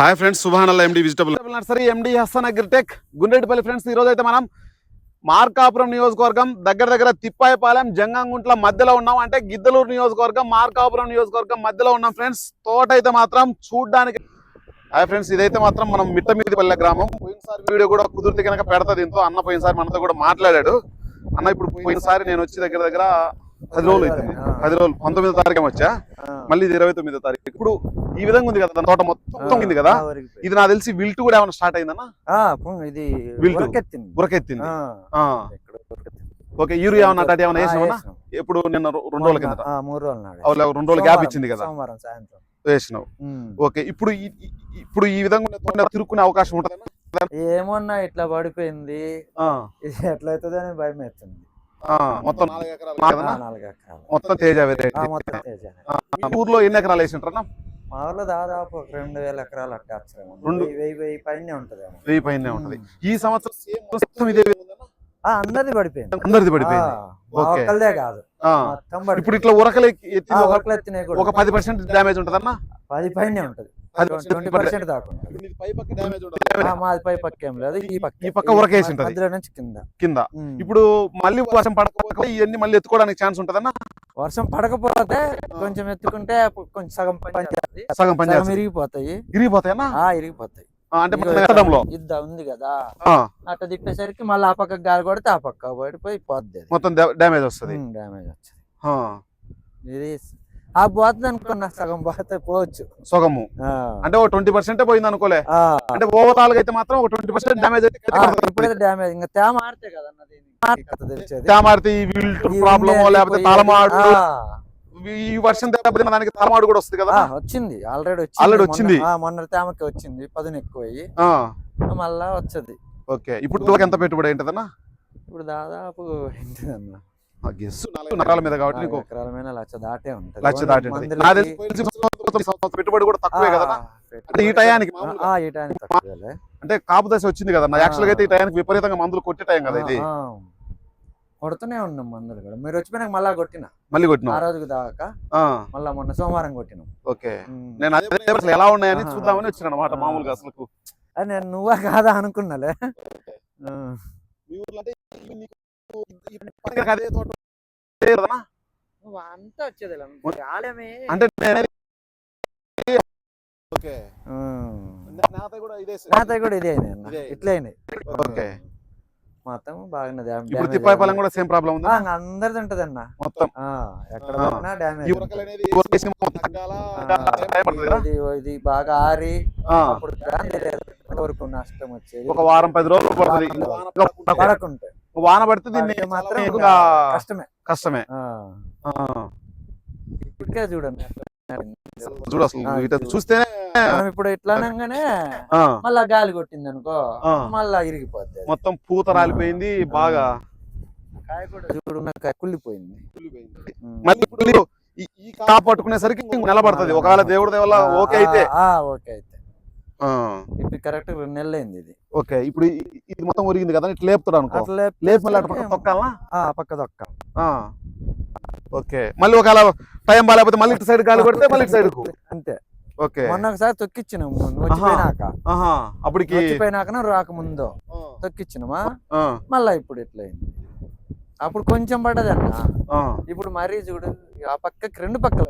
Hi friends సుభానల్లా MD vegetable nursery MD Hasan agritech Gundreddipalli friends ఈ రోజు అయితే మనం మార్కాపురం నియోజకవర్గం దగ్గర దగ్గర తిప్పాయిపాలెం జంగంగుంట్ల మధ్యలో ఉన్నాం. అంటే గిద్దలూరు నియోజకవర్గం మార్కాపురం నియోజకవర్గం మధ్యలో ఉన్నాం ఫ్రెండ్స్ తోట అయితే మాత్రం చూడడానికి హాయ్ ఫ్రెండ్స్ ఇదైతే మాత్రం మనం మిట్టమీదిపల్లె గ్రామం. పోయినసారి వీడియో కూడా కుదిరితే కనుక పెడతా దీంతో. అన్న పోయినసారి మనతో కూడా మాట్లాడాడు. అన్న ఇప్పుడు పోయినసారి నేను వచ్చి దగ్గర దగ్గర పది రోజులు అవుతుంది. పది రోజులు. పంతొమ్మిదో తారీఖు వచ్చా మళ్ళీ ఇది ఇరవై తొమ్మిదో తారీఖు. ఇప్పుడు ఈ విధంగా ఉంది కదా తోట మొత్తం ఉంది కదా? ఇది నాకు తెలిసి విల్ట్ కూడా ఏమైనా స్టార్ట్ అయిందన్నా? ఇది. ఉరకెత్తింది. ఓకే యూరియా ఏమన్నా అట్లాంటి ఏమైనా ఆ, వేసినావా? వేసినాం. ఎప్పుడు నిన్న రెండు రోజుల. అవులే, రెండు రోజులు గ్యాప్ ఇచ్చింది కదా. వేసినావు. ఓకే ఇప్పుడు ఇప్పుడు ఈ విధంగా తిరుక్కునే అవకాశం ఉంటుంది ఏమన్నా ఇట్లా పడిపోయింది. ఎట్లా అవుతుంది అని భయం వేస్తుంది మొత్తం నాలుగు ఎకరాలు మొత్తం తేజ వెరైటీ ఆ, మొత్తం తేజానే. ఊర్లో ఎన్ని ఎకరాలు వేసింటారా మా ఊర్లో దాదాపు ఒక రెండు వేల ఎకరాలు అట్టే అక్షరం రెండు- వెయ్యి వెయ్యి పైనే ఉంటది వెయ్యి పైన ఉంటది. ఈ సంవత్సరం మొత్తం ఇదే? అందరిది పడిపోయింది. అందరిది పడిపోయింది. ఆ, మా ఓకే. ఒక్కళ్ళదే కాదు. మొత్తం ఇప్పుడు. ఇట్లా ఉరకలు ఎత్తి ఒక- పది పర్సెంట్ డ్యామేజ్ ఉంటదన్నా? పది పైనే ఉంటది. ట్వంటీ పర్సెంట్ దాకా ఉంటది ఆ, మాది పై పక్క ఏం లేదు. ఈ పక్క ఈ పక్క ఉరకేసి ఉంటది. మధ్యలో నుంచి కింద. కింద. ఇప్పుడు మళ్ళీ వర్షం పడకపోతే ఇవన్నీ మళ్ళీ ఎత్తుకోవడానికి ఛాన్స్ ఉంటదన్నా? వర్షం పడకపోతే కొంచెం ఎత్తుకుంటే కొంచెం సగం పని. సగం పని ఇరిగిపోతాయి. ఇరిగిపోతాయన్నా? ఆ ఇరిగిపోతాయి. అంటే ఇదిగో మనం ఎత్తడంలో? ఇద్ద ఉంది కదా. ఆ, అట్లా తిప్పేసరికి మళ్ళీ ఆ పక్క గాలి కొడితే ఆ పక్క పడిపోయి పోద్ది. మొత్తం డ్యామేజ్ వస్తుంది. డ్యామేజ్ వచ్చింది ఆ, ఇది ఆ పోతుంది అనుకున్నా సగం పోతే పోవచ్చు. సగము. అంటే ఒక ట్వంటీ పర్సెంట్ పోయింది అనుకోలే. అంటే ఓవరాల్ అయితే మాత్రం ఒక ట్వంటీ పర్సెంట్ డ్యామేజ్ అయితే ఇప్పుడైతే డ్యామేజ్. ఇంకా తేమ ఆడితే కదా తెలిసేది. తేమాడితే ఈ విల్ట్ ప్రాబ్లమ్ లేకపోతే. తలమాడు ఈ వర్షం దెబ్బతిన దానికి తలమాడు కూడా వస్తుంది కదా. వచ్చింది. ఆల్రెడీ వచ్చింది. మొన్న- వచ్చింది. మొన్న తేమకి వచ్చింది. పదును ఎక్కువ అయ్యి మళ్ళా వచ్చేది. ఓకే. ఇప్పుడు ఎంత పెట్టుబడి ఏంటదన్నా ఇప్పుడు దాదాపు ఏంటిదన్న నరాల మీద కాబట్టి నీకు లక్ష దాటే ఉంటది లక్ష దాటి ఉంటది. పెట్టుబడి కూడా తక్కువే కదా అంటే ఈ టయానికి. ఆ, ఈ టయానికి. అంటే కాపు దశ వచ్చింది కదా ఆ. యాక్చువల్గా అయితే ఈ టయానికి విపరీతంగా మందులు కొట్టే టైం కదా ఇది ఆ, ఆ. కొడుతూనే ఉన్నాం మందులు కూడా మీరు వచ్చిపోయినాక మళ్ళా కొట్టిన మళ్ళీ ఆ కొట్టినాం రోజుకి దాకా ఆ, మళ్ళా మొన్న సోమవారం కొట్టినాం ఓకే. నేను అదే అసలు ఎలా ఉన్నాయని. చూద్దామని వచ్చిన అనమాట ఆ. మామూలుగా అసలు నేను నువ్వా కాదా అనుకున్నాలే అదే తోట అంతా వచ్చేది అంటే ఓకే. ఆ. నాతో కూడా ఇదే నాతో కూడా ఇదే అయినాయి అన్న. ఇట్లే ఓకే. మొత్తం బాగానే డ్యామ్- ఇప్పుడు డ్యామేజ్ తిప్పాయిపాలెం అయింది. కూడా సేమ్ ప్రాబ్లం ఉంది? అందరిది ఉంటది అన్న. మొత్తం. ఆ, ఎక్కడ డ్యామేజ్? ఇది బాగా ఆరి అప్పుడు. వరకు నష్టం వచ్చేది. ఒక వారం పది రోజులు పడుతుంది. పడకుంటే. వాన పడితే దీన్ని మాత్రం కష్టమే. కష్టమే. ఇటుకే చూడండి చూడు అసలు చూస్తేనే ఇప్పుడు ఇట్లా అనగానే మళ్ళా గాలి కొట్టింది అనుకో. మళ్ళా ఇరిగిపోద్ది. మొత్తం పూత రాలిపోయింది బాగా. కాయ కూడా చూడు కుళ్ళిపోయింది. మళ్ళీ ఇప్పుడు ఈ- కాపు పట్టుకునేసరికి నిలబడుతుంది. ఒకవేళ దేవుడి దేవల్ల ఓకే అయితే. ఓకే అయితే. ఇప్పుడు కరెక్ట్ రెండు నెలలు అయింది ఇది. ఓకే ఇప్పుడు ఇది మొత్తం ఒరిగింది కదా ఇట్లా లేపుతాడు అనుకో. లేపి మళ్ళీ అటు పక్క ఆ, పక్క దొక్క ఓకే మళ్ళీ ఒకవేళ టైం బాగాలేకపోతే మళ్ళీ ఇటు సైడ్ గాలి కొడితే మళ్ళీ ఇటు సైడ్ అంతే. ఓకే. మొన్న ఒకసారి తొక్కిచ్చినాము నువ్వు వచ్చిపోయినాక. అప్పటికి వచ్చిపోయినాక రాకముందు తొక్కిచ్చినమా? మళ్ళా ఇప్పుడు ఇట్లా అయింది అప్పుడు కొంచెం పడ్డది అన్న ఇప్పుడు మరీ చూడు ఆ పక్కకి రెండు పక్కలు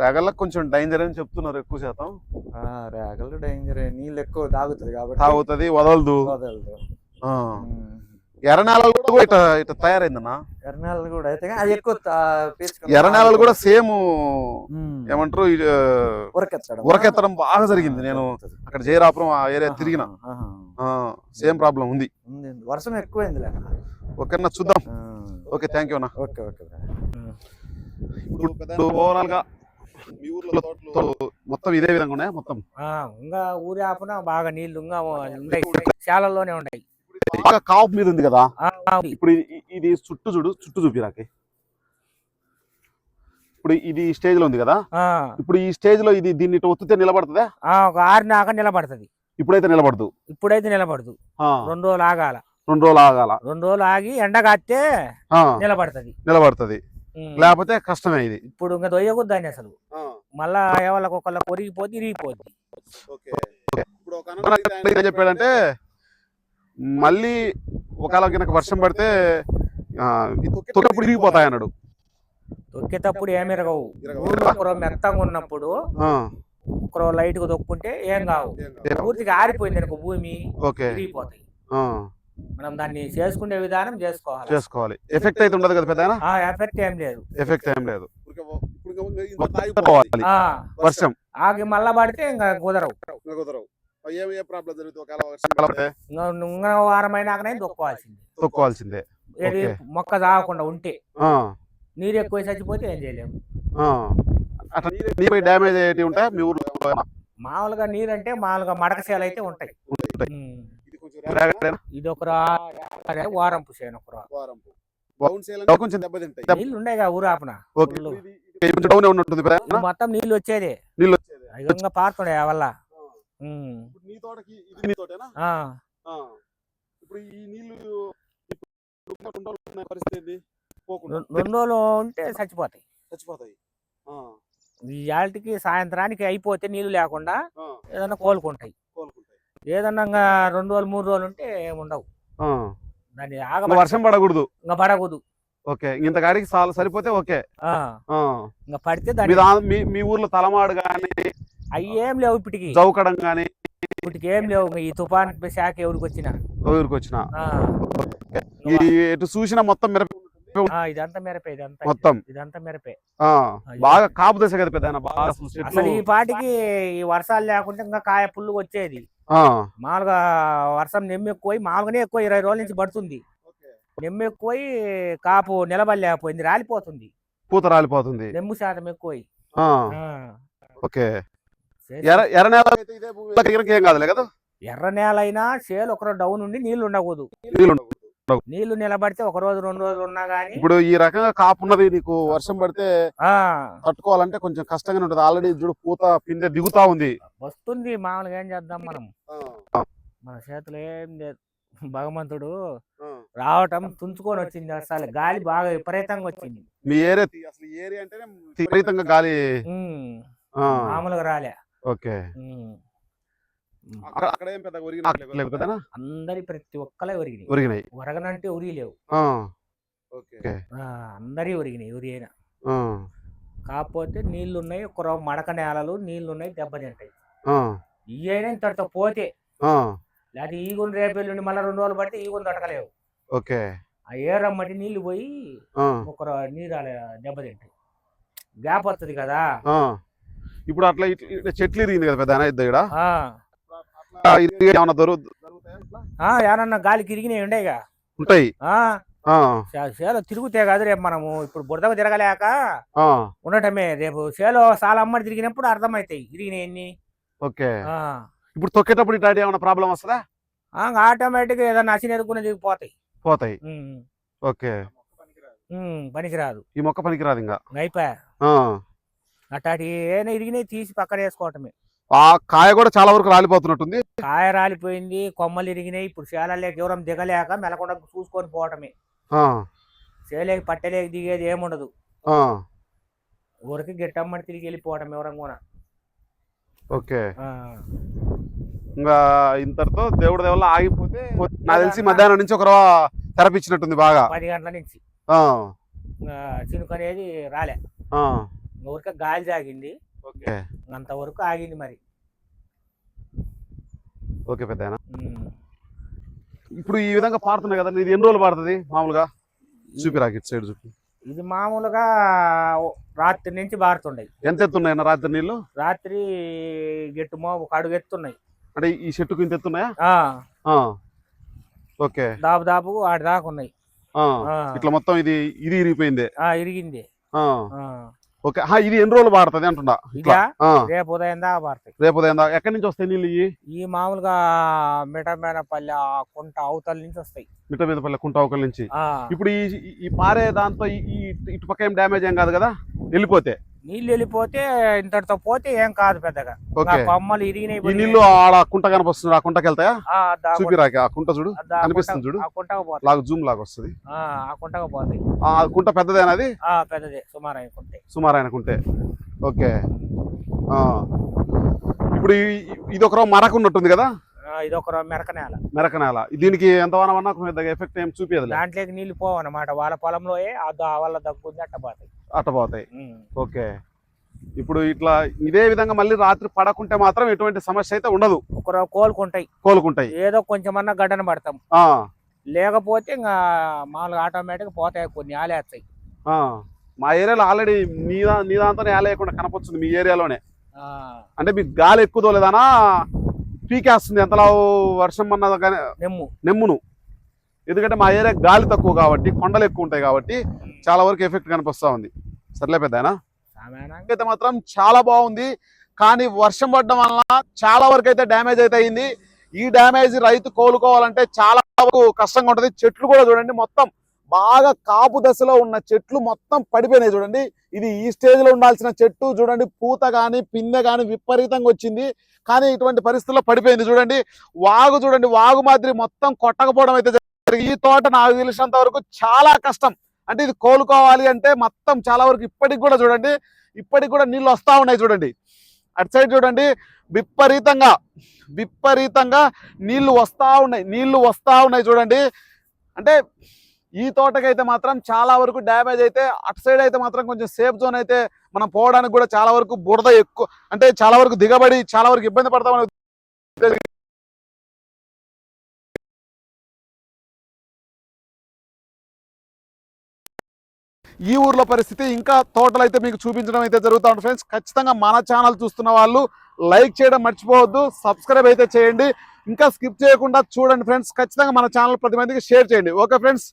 రేగళ్ళకి కొంచెం డేంజర్ అని చెప్తున్నారు ఎక్కువ శాతం. ఆ, రేగలు డేంజర్ నీళ్ళు ఎక్కువ తాగుతుంది కాబట్టి తాగుతుంది వదలదు. వదలదు. ఆ, ఉమ్. ఎర్ర నేలలు కూడా ఇట్లా ఇట్లా తయారైందన్నా? ఎర్ర నేలలు కూడా అయితే అది ఎక్కువ తా- పీల్చుకొని ఎర్ర నేలలు కూడా సేమ్. ఏమంటారు ఉరకెత్తడం. ఉరకెత్తడం బాగా జరిగింది. నేను. అక్కడ జయరాపురం ఆ ఏరియా తిరిగిన. సేమ్ ప్రాబ్లం ఉంది. వర్షం ఎక్కువైంది ఓకేనా చూద్దాం. ఓకే థ్యాంక్ యూ అన్న. Okay okay. ఇప్పుడు ఓవరాల్గా మీ ఊర్లో తోటలు మొత్తం ఇదే విధంగా ఉన్నాయి? మొత్తం? ఆ, ఇంకా ఊరి ఆపున బాగా నీళ్ళు ఇంకా ఉన్నాయి. శాలల్లోనే ఉన్నాయి. బాగా కాపు మీద ఉంది కదా? ఇప్పుడు ఇది- చుట్టూ చూడు చుట్టూ చూపిరాకి. ఇప్పుడు ఇది స్టేజ్లో ఉంది కదా? ఆ, ఇప్పుడు ఈ స్టేజ్లో ఇది దీన్ని ఇటు ఒత్తితే నిలబడుతుందా? ఆ, ఒక ఆరు నాక నిలబడుతుంది. ఇప్పుడైతే నిలబడదు. ఇప్పుడైతే నిలబడదు. ఆ, రెండు రోజులు ఆగాల. రెండు రోజులు ఆగాల. రెండు రోజులు ఆగి ఎండ కాస్తే ఆ, నిలబడుతుంది. నిలబడుతుంది. లేకపోతే కష్టమే ఇది ఇప్పుడు ఇంకా దొయ్యకూడదు అసలు. ఆ, మళ్ళా ఎవరికి ఒకళ్ళకి ఒరిగిపోతే ఇరిగిపోద్ది. ఓకే. ఇప్పుడు ఒక అన్న ఏం చెప్పాడంటే మళ్ళీ ఒకవేళ కనుక వర్షం పడితే ఆ, తొక్కినప్పుడు ఇరిగిపోతాయి. అన్నాడు. తొక్కేటప్పుడు ఏమి ఇరగవు. ఒకరో మెత్తంగా ఉన్నప్పుడు ఒకరో లైట్గా తొక్కుంటే ఏం కావు. పూర్తిగా ఆరిపోయింది అనుకో భూమి ఓకే. ఇరిగిపోతాయి. ఆ, మనం దాన్ని చేసుకునే విధానం చేసుకోవాలి. చేసుకోవాలి. ఎఫెక్ట్ అయితే ఉండదు కదా పెద్ద ఆ ఎఫెక్ట్ ఏం లేదు. ఎఫెక్ట్ ఏం లేదు. వర్షం. ఆగి మళ్ళా పడితే ఇంకా కుదరవు. ఇంకా వారం అయినాకనే తొక్కోవాల్సిందే. మొక్క తాగకుండా ఉంటే. ఆ, నీరు ఎక్కువ చచ్చిపోతే ఏం చేయలేము. ఆ. అట్లా నీపై డ్యామేజ్ అయ్యేటి ఉంటాయి మీ ఊర్లో? మామూలుగా నీరు అంటే మామూలుగా మడకసేలు అయితే ఉంటాయి. ఉంటాయి. ఉమ్. రేగడేనా? ఇది ఒక రా- వారంపు. రా. కొంచెం దెబ్బతింటాయి ఉండేగా ఊరాపన మొత్తం నీళ్ళు వచ్చేదే. నీళ్ళు వచ్చేది. పారుతుండే వల్ల. ఉమ్. ఇప్పుడు నీ తోటకి ఇది నీ తోటేనా? ఆ. ఆ. ఇప్పుడు ఈ నీళ్ళు పరిస్థితి రెండు రోజులు ఉంటే చచ్చిపోతాయి. చచ్చిపోతాయి. ఆ, ఈ యాల్టికి సాయంత్రానికి అయిపోతే నీళ్ళు లేకుండా ఆ, ఏదన్నా కోలుకుంటాయి. కోలుకుంటాయి. ఏదన్నా రెండు రోజులు మూడు రోజులు ఉంటే ఆ. దాన్ని ఆగ వర్షం పడకూడదు. ఇంకా పడకూడదు. ఓకే ఇంత గాడికి చాలా సరిపోతే ఓకే. ఇంకా పడితే మీ ఊర్లో తలమాడు గాని అవి ఏం లేవు ఇప్పటికి. జౌకడం గాని. ఇప్పటికి ఏం లేవు. ఈ తుఫాన్ శాఖ ఎవరికి వచ్చినా. ఊరికి వచ్చిన ఎటు చూసినా మొత్తం మిరప ఇదంతా మిరపే ఇదంతా. మొత్తం. ఇదంతా మిరపే. బాగా కాపు దశ కదా పెద్ద అసలు ఈ పాటికి ఈ వర్షాలు లేకుంటే ఇంకా కాయ పుల్లు వచ్చేది మామూలుగా వర్షం నెమ్మి ఎక్కువై మామూలుగానే ఎక్కువ ఇరవై రోజుల నుంచి పడుతుంది. నెమ్మి ఎక్కువై కాపు నిలబడలేకపోయింది రాలిపోతుంది. పూత రాలిపోతుంది. నెమ్ము శాతం ఎక్కువై. ఓకే. ఎర్ర నేల ఏం కాదులే కదా? ఎర్ర నేల అయినా చేలు ఒకరోజు డౌన్ ఉండి నీళ్ళు ఉండకూడదు. నీళ్ళు ఉండవు. నీళ్ళు నిలబడితే ఒక రోజు రెండు రోజులు ఉన్నా గానీ ఇప్పుడు ఈ రకంగా కాపు ఉన్నది నీకు వర్షం పడితే ఆ. తట్టుకోవాలంటే కొంచెం కష్టంగానే ఉంటుంది. ఆల్రెడీ చూడు పూత పిందె దిగుతా ఉంది. వస్తుంది. మామూలుగా ఏం చేద్దాం మనం? మన చేతిలో ఏం లేదు. భగవంతుడు రావటం తుంచుకొని వచ్చింది అసలు. గాలి బాగా విపరీతంగా వచ్చింది. మీ ఏరియా అసలు ఏరియా అంటేనే విపరీతంగా గాలి మామూలుగా రాలే. ఓకే. అందరి ప్రతి ఒక్కలే ఒరిగినాయి. ఒరిగినాయి. ఒరగనంటే ఉరి లేవు. అందరి ఒరిగినాయి ఉరి అయినా. ఆ, కాకపోతే నీళ్ళు ఉన్నాయి ఒక మడక నేలలు నీళ్ళు ఉన్నాయి దెబ్బతింటాయి ఆ, ఈ అయినా ఇంతటితో పోతే ఆ, లేకపోతే ఈగుని రేపెల్లుండి మళ్ళీ రెండు రోజులు పడితే ఈగుని తొడకలేవు ఓకే. ఆ ఏరమ్మటి నీళ్ళు పోయి ఒక ర- నీరు దెబ్బతింటాయి గ్యాప్ వస్తుంది కదా? ఆ. ఇప్పుడు అట్లా ఇట్లా ఇట్లా చెట్లు ఇరిగింది కదా పెద్ద ఇద్దరు ఇక్కడ ఏమన్నా ఏమన్నా గాలికి ఇరిగినాయి ఉండేగా ఉంటాయి. చేలో తిరుగుతే కాదు రేపు మనము ఇప్పుడు బురదకు తిరగలేక ఉండటమే. రేపు చేలో చాలా అమ్మడి తిరిగినప్పుడు అర్థమవుతాయి ఇరిగినాయి ఎన్ని. ఓకే. ఇప్పుడు తొక్కేటప్పుడు ఇట్లాంటి ఏమైనా ప్రాబ్లం వస్తుందా? ఆటోమేటిక్ ఏదన్నా అసిన ఎదుర్కొనే దిగిపోతాయి పోతాయి. ఓకే. పనికిరాదు. ఈ మొక్క పనికిరాదు ఇంకా అయిపోయా. ఆ. అట్లాంటి ఏమైనా ఇరిగినాయి తీసి పక్కన వేసుకోవటమే. ఆ కాయ కూడా చాలా వరకు రాలిపోతున్నట్టుంది. కాయ రాలిపోయింది కొమ్మలు ఇరిగినాయి ఇప్పుడు చేలలేక ఎవరం దిగలేక మెలకుండా చూసుకొని పోవటమే. ఆ, చేలేకి పట్టలేక దిగేది ఏముండదు. ఊరికి గిట్టమ్మని తిరిగి వెళ్ళిపోవటం ఎవరం కూడా. ఓకే. ఇంకా ఇంతటితో దేవుడి దేవుళ్ళ ఆగిపోతే నాకు తెలిసి మధ్యాహ్నం నుంచి ఒక తెరపించినట్టుంది బాగా. పది గంటల నుంచి. ఆ, ఇంకా చినుకు అనేది రాలే. ఊరికే గాలి జాగింది. అంతవరకు ఆగింది మరి. ఓకే పెద్ద. ఇప్పుడు ఈ విధంగా పారుతున్నాయి కదా ఇది ఎన్ని రోజులు పారుతుంది మామూలుగా? చూపి రాకి సైడ్ చూపి. ఇది మామూలుగా రాత్రి నుంచి బారుతుండయి ఎంత ఎత్తున్నాయి రాత్రి నీళ్ళు? రాత్రి గెట్టుమో ఒక అడుగు ఎత్తున్నాయి. అంటే ఈ చెట్టుకు ఇంత ఎత్తున్నాయా? ఓకే. దాపు దాపు ఆడి దాకా ఉన్నాయి. ఇట్లా మొత్తం ఇది ఇది ఇరిగిపోయింది. ఆ, ఇరిగింది. ఓకే. ఇది ఎన్ని రోజులు పారుతుంది అంటున్నా. ఇట్లా రేపు ఉదయం దాకా బారుతాయి రేపు ఉదయం దాకా. ఎక్కడి నుంచి వస్తాయి నీళ్ళు ఇవి? ఈ మామూలుగా మిఠమేనపల్లి కుంట అవతల నుంచి వస్తాయి. మిట్ట మీద పల్లె కుంట ఒకరి నుంచి. ఇప్పుడు ఈ పారే దాంతో ఈ ఈ ఇటు- ఇటు పక్క ఏం డ్యామేజ్ ఏం కాదు కదా? వెళ్ళిపోతే. నీళ్ళు వెళ్ళిపోతే ఇంతటితో పోతే ఏం కాదు పెద్దగా. కొమ్మలు ఇరిగినాయి ఈ నీళ్ళు ఆడ కుంట కనిపిస్తుంది ఆ కుంటకి వెళ్తాయా? ఆ, కుంట. చూడు. కుంట- కనిపిస్తుంది కుంట- చూడు. లాగా జూమ్ లాగా వస్తుంది. ఆ, ఆ కుంటకు పోతాయి. ఆ కుంట పెద్దదేనా అది ఆ పెద్దదే. సుమారు అనుకుంటే సుమారు ఆయన కుంటే. ఓకే. ఆ. ఇప్పుడు ఇది ఒక మరక ఉన్నట్టుంది కదా? ఇది ఒక మెరక నేల. మెరక నేల. దీనికి ఎంత వానమన్నా ఎఫెక్ట్ ఏం చూపించదు దాంట్లోకి నీళ్ళు పోవన్నమాట. వాళ్ళ పొలంలో వాళ్ళ దగ్గుంది అట్ట పోతాయి అట్టపోతాయి. ఓకే. ఇప్పుడు ఇట్లా ఇదే విధంగా మళ్ళీ రాత్రి పడకుంటే మాత్రం ఎటువంటి సమస్య అయితే ఉండదు. కోలుకుంటాయి. కోలుకుంటాయి. ఏదో కొంచెమన్నా గడ్డన పడతాం. లేకపోతే ఇంకా మామూలుగా ఆటోమేటిక్ పోతాయి కొన్ని ఆలేస్తాయి. మా ఏరియాలో ఆల్రెడీ నీ దా- నీ దాంతో నేల లేకుండా కనపొచ్చింది మీ ఏరియాలోనే. అంటే మీకు గాలి ఎక్కువ తోలేదానా పీకేస్తుంది ఎంతలా వర్షం అన్నది కానీ నెమ్ము. నెమ్మును. ఎందుకంటే మా ఏరియా గాలి తక్కువ కాబట్టి కొండలు ఎక్కువ ఉంటాయి కాబట్టి చాలా వరకు ఎఫెక్ట్ కనిపిస్తా ఉంది. సర్లే పెద్దనా అయితే మాత్రం చాలా బాగుంది. కానీ వర్షం పడడం వలన చాలా వరకు అయితే డ్యామేజ్ అయితే అయింది. ఈ డ్యామేజ్ రైతు కోలుకోవాలంటే చాలా వరకు కష్టంగా ఉంటది. చెట్లు కూడా చూడండి మొత్తం బాగా కాపు దశలో ఉన్న చెట్లు మొత్తం పడిపోయినాయి చూడండి. ఇది ఈ స్టేజ్లో ఉండాల్సిన చెట్టు చూడండి పూత గాని పిందె గాని విపరీతంగా వచ్చింది. కానీ ఇటువంటి పరిస్థితుల్లో పడిపోయింది చూడండి. వాగు చూడండి వాగు మాదిరి మొత్తం కొట్టకపోవడం అయితే ఈ తోట నాకు తెలిసినంత వరకు చాలా కష్టం. అంటే ఇది కోలుకోవాలి అంటే మొత్తం చాలా వరకు ఇప్పటికి కూడా చూడండి ఇప్పటికి కూడా నీళ్ళు వస్తా ఉన్నాయి చూడండి. అటు సైడ్ చూడండి విపరీతంగా విపరీతంగా నీళ్ళు వస్తా ఉన్నాయి నీళ్ళు వస్తా ఉన్నాయి చూడండి. అంటే ఈ తోటకైతే మాత్రం చాలా వరకు డ్యామేజ్ అయితే అటు సైడ్ అయితే మాత్రం కొంచెం సేఫ్ జోన్ అయితే మనం పోవడానికి కూడా చాలా వరకు బురద ఎక్కువ అంటే చాలా వరకు దిగబడి చాలా వరకు ఇబ్బంది పడతామని ఈ ఊర్లో పరిస్థితి ఇంకా తోటలు అయితే మీకు చూపించడం అయితే జరుగుతూ ఉంటుంది ఫ్రెండ్స్. ఖచ్చితంగా మన ఛానల్ చూస్తున్న వాళ్ళు లైక్ చేయడం మర్చిపోవద్దు సబ్స్క్రైబ్ అయితే చేయండి. ఇంకా స్కిప్ చేయకుండా చూడండి ఫ్రెండ్స్. ఖచ్చితంగా మన ఛానల్ ప్రతి మందికి షేర్ చేయండి. Okay friends.